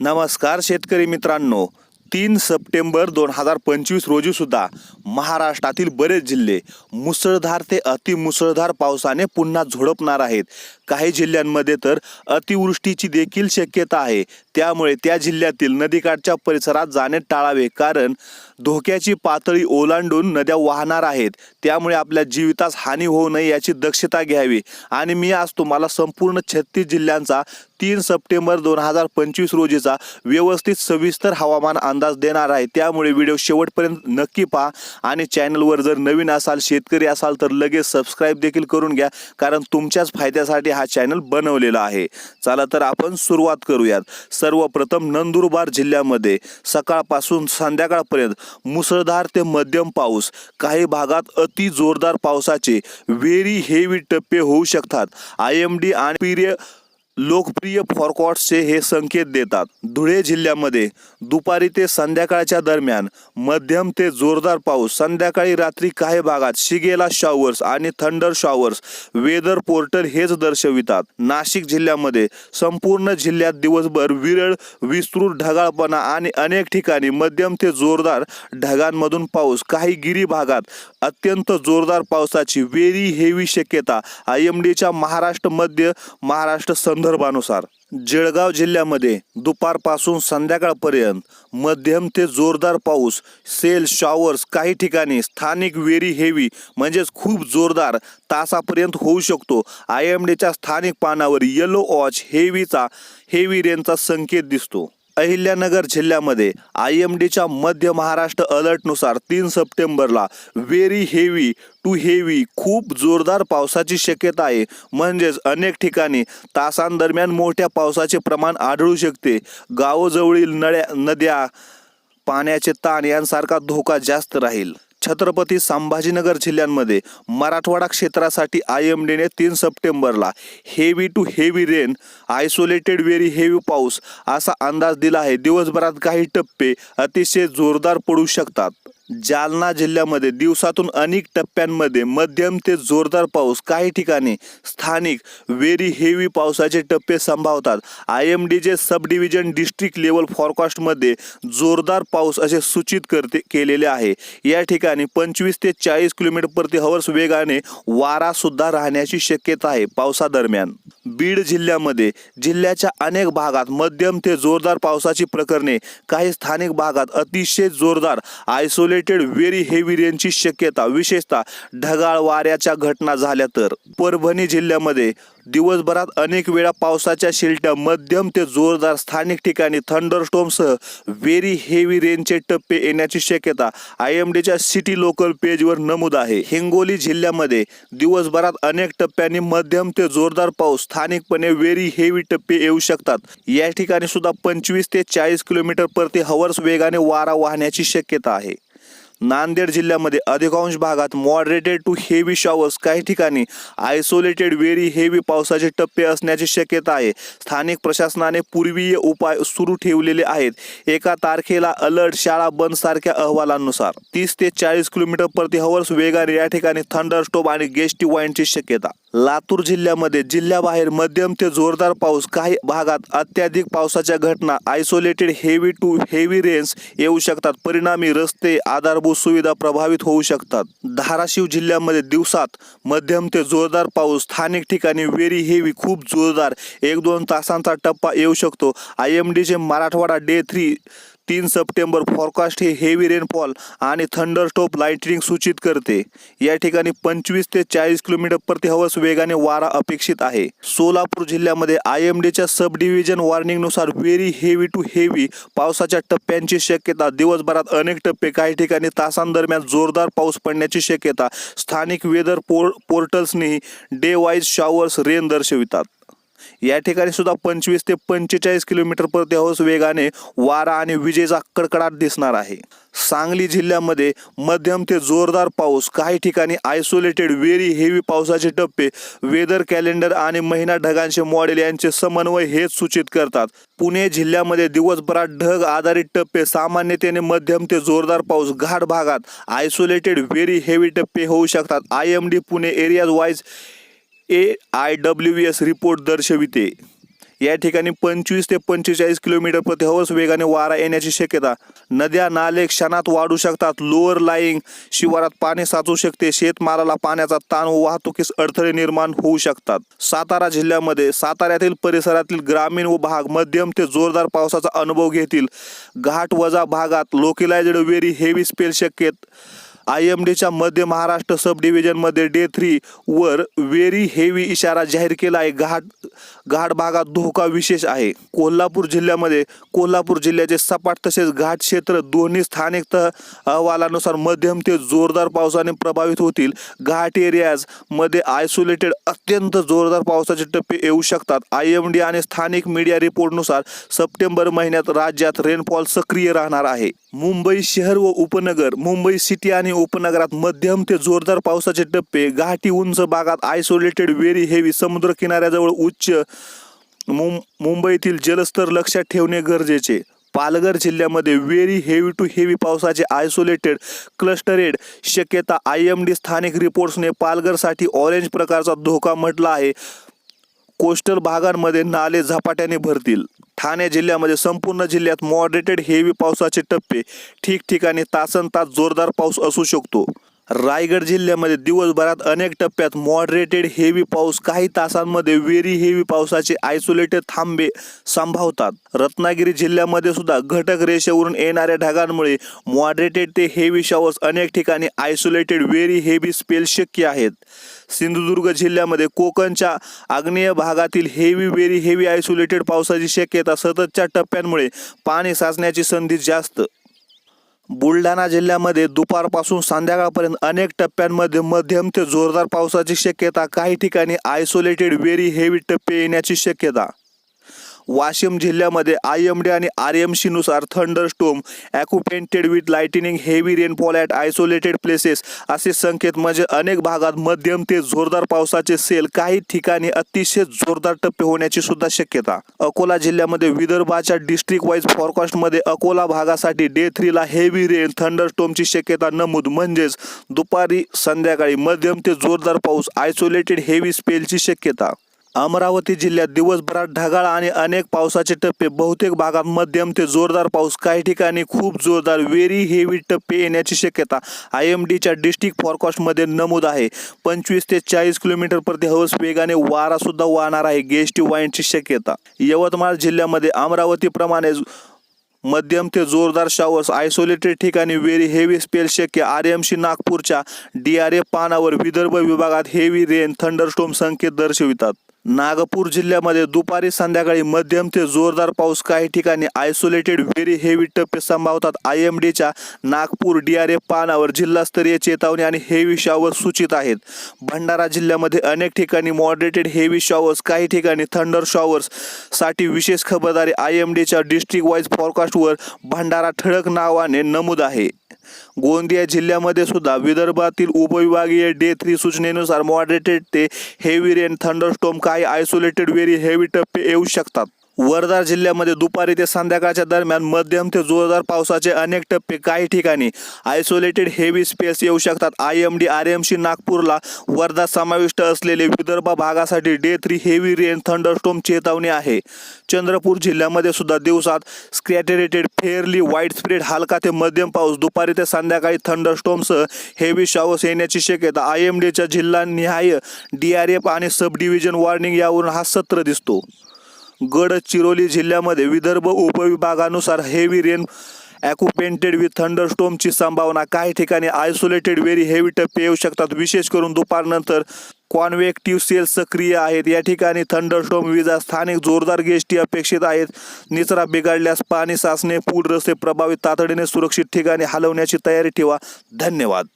नमस्कार शेतकरी मित्रांनो. तीन सप्टेंबर दोन हजार पंचवीस रोजी सुद्धा महाराष्ट्रातील बरेच जिल्हे मुसळधार ते अतिमुसळधार पावसाने पुन्हा झोडपणार आहेत. काही जिल्ह्यांमध्ये तर अतिवृष्टीची देखील शक्यता आहे. त्यामुळे त्या जिल्ह्यातील नदीकाठच्या परिसरात जाणे टाळावे कारण धोक्याची पातळी ओलांडून नद्या वाहणार आहेत. त्यामुळे आपल्या जीवितास हानी होऊ नये याची दक्षता घ्यावी. आणि मी आज तुम्हाला संपूर्ण छत्तीस जिल्ह्यांचा तीन सप्टेंबर दोन हजार पंचवीस रोजीचा व्यवस्थित सविस्तर हवामान अंदाज देणार आहे. त्यामुळे व्हिडिओ शेवटपर्यंत नक्की पहा आणि चॅनलवर जर नवीन असाल शेतकरी असाल तर लगेच सबस्क्राईब देखील करून घ्या कारण तुमच्याच फायद्यासाठी हा चॅनल बनवलेला आहे. चला तर आपण सुरुवात करूयात. सर्वप्रथम नंदुरबार जिल्ह्यामध्ये सकाळपासून संध्याकाळपर्यंत मुसळधार ते मध्यम पाऊस काही भागात अति जोरदार पावसाचे व्हेरी हेवी टप्पे होऊ शकतात. आय एम डी आणि पीर्य लोकप्रिय फॉरकॉट्सचे हे संकेत देतात. धुळे जिल्ह्यामध्ये दुपारी ते संध्याकाळच्या दरम्यान मध्यम ते जोरदार पाऊस संध्याकाळी रात्री काही भागात शिगेला शॉवर्स आणि थंडर शॉवर्स वेदर पोर्टल हेच दर्शवितात. नाशिक जिल्ह्यामध्ये संपूर्ण जिल्ह्यात दिवसभर विरळ विस्तृत ढगाळपणा आणि अनेक ठिकाणी मध्यम ते जोरदार ढगांमधून पाऊस. काही गिरी भागात अत्यंत जोरदार पावसाची व्हेरी हेवी शक्यता. आय एम डीच्या महाराष्ट्र मध्य महाराष्ट्र संदर्भानुसार जळगाव जिल्ह्यामध्ये दुपारपासून संध्याकाळपर्यंत मध्यम ते जोरदार पाऊस सेल शॉवर्स काही ठिकाणी स्थानिक वेरी हेवी म्हणजेच खूप जोरदार तासापर्यंत होऊ शकतो. आय एम डीच्या स्थानिक पानावर येलो वॉच हेवीचा हेवी रेनचा संकेत दिसतो. अहिल्यानगर जिल्ह्यामध्ये आय एम डीच्या मध्य महाराष्ट्र अलर्टनुसार तीन सप्टेंबरला व्हेरी हेवी टू हेवी खूप जोरदार पावसाची शक्यता आहे. म्हणजेच अनेक ठिकाणी तासांदरम्यान मोठ्या पावसाचे प्रमाण आढळू शकते. गावोजवळील नळ्या नद्या पाण्याचे ताण यांसारखा धोका जास्त राहील. छत्रपती संभाजीनगर जिल्ह्यांमध्ये मराठवाडा क्षेत्रासाठी आय एम डीने तीन सप्टेंबरला heavy to heavy rain isolated very heavy पाऊस असा अंदाज दिला आहे. दिवसभरात काही टप्पे अतिशय जोरदार पडू शकतात. जालना जिल्ह्यामध्ये दिवसातून अनेक टप्प्यांमध्ये मध्यम ते जोरदार पाऊस. काही ठिकाणी स्थानिक व्हेरी हेवी पावसाचे टप्पे संभावतात. आय एम डी जे सब डिव्हिजन डिस्ट्रिक्ट लेवल फॉरकास्टमध्ये जोरदार पाऊस असे सूचित करते केलेले आहे. या ठिकाणी पंचवीस ते चाळीस किलोमीटर प्रति हवर्स वेगाने वारासुद्धा राहण्याची शक्यता आहे. पावसादरम्यान बीड जिल्ह्यामध्ये जिल्ह्याच्या अनेक भागात मध्यम ते जोरदार पावसाची प्रकरणे काही स्थानिक भागात अतिशय जोरदार आयसोलेटेड व्हेरी हेवी रेनची शक्यता विशेषतः ढगाळ वाऱ्याच्या घटना झाल्या तर. परभणी जिल्ह्यामध्ये दिवसभरात अनेक वेळा पावसाच्या शिलट्या मध्यम ते जोरदार स्थानिक ठिकाणी थंडरस्टोमसह व्हेरी हेवी रेनचे टप्पे येण्याची शक्यता आय एम डीच्या सिटी लोकल पेजवर नमूद आहे. हिंगोली जिल्ह्यामध्ये दिवसभरात अनेक टप्प्यांनी मध्यम ते जोरदार पाऊस स्थानिकपणे व्हेरी हेवी टप्पे येऊ शकतात. या ठिकाणी सुद्धा पंचवीस ते चाळीस किलोमीटर प्रति हवर्स वेगाने वारा वाहण्याची शक्यता आहे. नांदेड जिल्ह्यामध्ये अधिकांश भागात मॉडरेटेड टू हेवी शॉवर्स काही ठिकाणी आयसोलेटेड व्हेरी हेवी पावसाचे टप्पे असण्याची शक्यता आहे. स्थानिक प्रशासनाने पूर्वीय उपाय सुरू ठेवलेले आहेत. एका तारखेला अलर्ट शाळा बंद सारख्या अहवालानुसार तीस ते चाळीस किलोमीटर प्रति हवर्स वेगाने या ठिकाणी थंडरस्टोम आणि गेस्टी वाईनची शक्यता. लातूर जिल्ह्यामध्ये जिल्ह्याबाहेर मध्यम ते जोरदार पाऊस काही भागात अत्याधिक पावसाच्या घटना isolated heavy to heavy rains येऊ शकतात. परिणामी रस्ते आधारभूत सुविधा प्रभावित होऊ शकतात. धाराशिव जिल्ह्यामध्ये दिवसात मध्यम ते जोरदार पाऊस स्थानिक ठिकाणी व्हेरी हेवी खूप जोरदार एक दोन तासांचा टप्पा येऊ शकतो. आय एम डीचे मराठवाडा डे थ्री तीन सप्टेंबर फॉरकास्ट हे हेवी रेनफॉल आणि थंडरस्टॉप लाईटनिंग सूचित करते. या ठिकाणी पंचवीस ते चाळीस किलोमीटर प्रति हवस वेगाने वारा अपेक्षित आहे. सोलापूर जिल्ह्यामध्ये आय एम डीच्या सब डिव्हिजन वॉर्निंगनुसार व्हेरी हेवी टू हेवी पावसाच्या टप्प्यांची शक्यता. दिवसभरात अनेक टप्पे काही ठिकाणी तासांदरम्यान जोरदार पाऊस पडण्याची शक्यता. स्थानिक वेदर पोर पोर्टल्सनी डे वाईज शॉवर्स रेन दर्शवितात. या ठिकाणी सुद्धा पंचवीस ते पंचेचाळीस किलोमीटर प्रति हौस वेगाने वारा आणि विजेचा कडकडाट दिसणार आहे. सांगली जिल्ह्यामध्ये मध्यम ते जोरदार पाऊस काही ठिकाणी आयसोलेटेड व्हेरी हेवी पावसाचे टप्पे वेदर कॅलेंडर आणि महिना ढगांचे मॉडेल यांचे समन्वय हेच सूचित करतात. पुणे जिल्ह्यामध्ये दिवसभरात ढग आधारित टप्पे सामान्यतेने मध्यम ते जोरदार पाऊस घाट भागात आयसोलेटेड व्हेरी हेवी टप्पे होऊ शकतात. I M D Pune areas wise A I W S report दर्शविते. या ठिकाणी पंचवीस ते पंचेचाळीस किलोमीटर प्रति हवस वेगाने वारा येण्याची शक्यता. नद्या नाले क्षणात वाढू शकतात. लोअर लाईंग शिवारात पाणी साचू शकते. शेतमालाला पाण्याचा ताण व वाहतुकीस अडथळे निर्माण होऊ शकतात. सातारा जिल्ह्यामध्ये साताऱ्यातील परिसरातील ग्रामीण व भाग मध्यम ते जोरदार पावसाचा अनुभव घेतील. घाट वजा भागात लोकलायझेड वेरी हेवी स्पेल शक्यत आय एम डीच्या मध्य महाराष्ट्र सब डिव्हिजनमध्ये डे थ्री वर व्हेरी हेवी इशारा जाहीर केला आहे. घाट घाट भागात धोका विशेष आहे. कोल्हापूर जिल्ह्यामध्ये कोल्हापूर जिल्ह्याचे सपाट तसेच घाट क्षेत्र दोन्ही स्थानिक तह अहवालानुसार मध्यम ते जोरदार पावसाने प्रभावित होतील. घाट एरियाजमध्ये आयसोलेटेड अत्यंत जोरदार पावसाचे टप्पे येऊ शकतात. आय एम डी आणि स्थानिक मीडिया रिपोर्टनुसार सप्टेंबर महिन्यात राज्यात रेनफॉल सक्रिय राहणार आहे. मुंबई शहर व उपनगर मुंबई सिटी आणि उपनगरात मध्यम ते जोरदार पावसाचे टप्पे घाटी उंच भागात आयसोलेटेड व्हेरी हेवी समुद्र किनाऱ्याजवळ उच्च मुं मुंबईतील जलस्तर लक्षात ठेवणे गरजेचे. पालघर जिल्ह्यामध्ये व्हेरी हेवी टू हेवी पावसाचे आयसोलेटेड क्लस्टरेड शक्यता आय एम डी स्थानिक रिपोर्ट्सने पालघरसाठी ऑरेंज प्रकारचा धोका म्हटला आहे. कोस्टल भागांमध्ये नाले झपाट्याने भरतील. ठाणे जिल्ह्यामध्ये संपूर्ण जिल्ह्यात मॉडरेटेड हेवी पावसाचे टप्पे ठिकठिकाणी तासन तास जोरदार पाऊस असू शकतो. रायगड जिल्ह्यामध्ये दिवसभरात अनेक टप्प्यात मॉडरेटेड हेवी पाऊस काही तासांमध्ये वेरी हेवी पावसाचे आयसोलेटेड थांबे संभावतात. रत्नागिरी जिल्ह्यामध्ये सुद्धा घटक रेषेवरून येणाऱ्या ढगांमुळे मॉडरेटेड ते हेवी शॉवर्स अनेक ठिकाणी आयसोलेटेड व्हेरी हेवी स्पेल शक्य आहेत. सिंधुदुर्ग जिल्ह्यामध्ये कोकणच्या आग्नेय भागातील हेवी व्हेरी हेवी आयसोलेटेड पावसाची शक्यता सततच्या टप्प्यांमुळे पाणी साचण्याची संधी जास्त. बुलढाणा जिल्ह्यामध्ये दुपारपासून संध्याकाळपर्यंत अनेक टप्प्यांमध्ये मध्यम ते जोरदार पावसाची शक्यता. काही ठिकाणी आयसोलेटेड व्हेरी हेवी टप्पे येण्याची शक्यता. वाशिम जिल्ह्यामध्ये आय एम डी आणि R M सीनुसार thunderstorm accompanied with lightning heavy rainfall at isolated places असे संकेत म्हणजे अनेक भागात मध्यम ते जोरदार पावसाचे सेल काही ठिकाणी अतिशय जोरदार टप्पे होण्याची सुद्धा शक्यता. अकोला जिल्ह्यामध्ये विदर्भाच्या डिस्ट्रिक्ट वाईज फॉरकास्टमध्ये अकोला भागासाठी डे थ्रीला हेवी रेन थंडर स्टोमची शक्यता नमूद. म्हणजेच दुपारी संध्याकाळी मध्यम ते जोरदार पाऊस आयसोलेटेड हेवी स्पेलची शक्यता. अमरावती जिल्ह्यात दिवसभरात ढगाळ आणि अनेक पावसाचे टप्पे. बहुतेक भागात मध्यम ते जोरदार पाऊस. काही ठिकाणी खूप जोरदार व्हेरी हेवी टप्पे येण्याची शक्यता. आय एम डीच्या डिस्ट्रिक्ट फॉरकास्टमध्ये नमूद आहे. पंचवीस ते चाळीस किलोमीटर प्रति हवस वेगाने वारासुद्धा वाहणार आहे. गेस्टी वाईनची शक्यता. यवतमाळ जिल्ह्यामध्ये अमरावतीप्रमाणे मध्यम ते जोरदार शॉवर्स आयसोलेटेड ठिकाणी व्हेरी हेवी स्पेल शक्य. आर एम सी नागपूरच्या डी आर ए पानावर विदर्भ विभागात हेवी रेन थंडरस्टोम संकेत दर्शवितात. नागपूर जिल्ह्यामध्ये दुपारी संध्याकाळी मध्यम ते जोरदार पाऊस काही ठिकाणी आयसोलेटेड व्हेरी हेवी टप्पे संभावतात. आय एम डीच्या नागपूर डी आर ए पानावर जिल्हास्तरीय चेतावणी आणि हेवी शॉवर सूचित आहेत. भंडारा जिल्ह्यामध्ये अनेक ठिकाणी मॉडरेटेड हेवी शॉवर्स काही ठिकाणी थंडर शॉवर्ससाठी विशेष खबरदारी आय एम डीच्या डिस्ट्रिक्ट वाईज फॉरकास्टवर भंडारा ठळक नावाने नमूद आहे. गोंदिया जिल्ह्यामध्ये सुद्धा विदर्भातील उपविभागीय डे थ्री सूचनेनुसार मॉडरेटेड ते हेवी रेन थंडरस्टोम काही आयसोलेटेड वेरी हेवी टप्पे येऊ शकतात. वर्धा जिल्ह्यामध्ये दुपारी ते संध्याकाळच्या दरम्यान मध्यम ते जोरदार पावसाचे अनेक टप्पे काही ठिकाणी आयसोलेटेड हेवी स्पेस येऊ शकतात. I M D R M C नागपूरला वर्धा समाविष्ट असलेले विदर्भ भागासाठी day three heavy rain thunderstorm चेतावणी आहे. चंद्रपूर जिल्ह्यामध्ये सुद्धा दिवसात स्क्रॅटेरेटेड फेअरली वाईट स्प्रेड हलका ते मध्यम पाऊस दुपारी ते संध्याकाळी थंडरस्टोमसह हेवी शॉवर्स येण्याची शक्यता. आय एम डीच्या जिल्हानिहाय डी आर एफ आणि सब डिव्हिजन वॉर्निंग यावरून हा सत्र दिसतो. गडचिरोली जिल्ह्यामध्ये विदर्भ उपविभागानुसार हेवी रेन ॲक्युपेंटेड विथ थंडरस्टोमची संभावना. काही ठिकाणी आयसोलेटेड व्हेरी हेवी टप्पे येऊ शकतात. विशेष करून दुपारनंतर कॉन्वेक्टिव्ह सेल्स सक्रिय आहेत. या ठिकाणी थंडरस्टोम विजा स्थानिक जोरदार गेस्टी अपेक्षित आहेत. निचरा बिघडल्यास पाणी साचणे पूर रस्ते प्रभावित तातडीने सुरक्षित ठिकाणी हलवण्याची तयारी ठेवा. धन्यवाद.